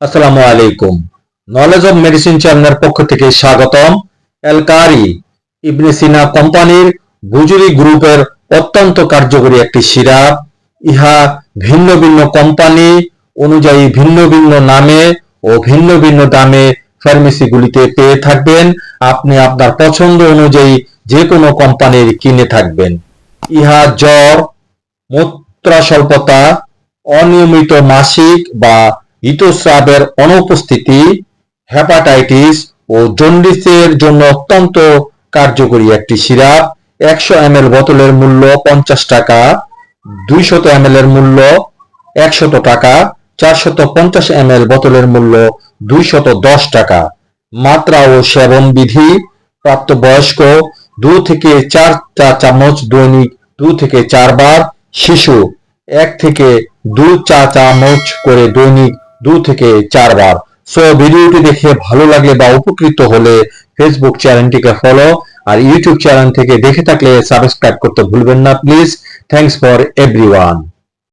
আসসালামু আলাইকুম। Knowledge of medicine চ্যানেলের পক্ষ থেকে স্বাগতম। এলকারি ইবনে সিনা কোম্পানির বুজুরি গ্রুপের অত্যন্ত কার্যকরী একটি সিরাপ। ইহা ভিন্ন ভিন্ন কোম্পানি অনুযায়ী ভিন্ন ভিন্ন নামে ও ভিন্ন ভিন্ন দামে ফার্মেসিগুলিতে পেয়ে থাকবেন। আপনি আপনার পছন্দ অনুযায়ী যে কোনো কোম্পানির কিনে থাকবেন। ইহা জ্বর মূত্রা স্বল্পতা অনিয়মিত মাসিক বা ঋতুস্রাবের অনুপস্থিতি, হেপাটাইটিস ও জন্ডিসের জন্য অত্যন্ত কার্যকরী একটি সিরাপ, একশো এম বোতলের মূল্য পঞ্চাশ টাকা, দুইশত এম এর মূল্য একশত টাকা, চারশত পঞ্চাশ এম বোতলের মূল্য দুইশত দশ টাকা। মাত্রা ও সেবন বিধি প্রাপ্তবয়স্ক দু থেকে চার চা চামচ দৈনিক, দু থেকে চারবার শিশু, এক থেকে দু চা চামচ করে দৈনিক, দু থেকে চারবার। সো ভিডিওটি দেখে ভালো লাগলে বা উপকৃত হলে ফেসবুক চ্যানেলটিকে ফলো আর ইউটিউব চ্যানেল থেকে দেখে থাকলে সাবস্ক্রাইব করতে ভুলবেন না প্লিজ থ্যাংকস ফর এভরিওয়ান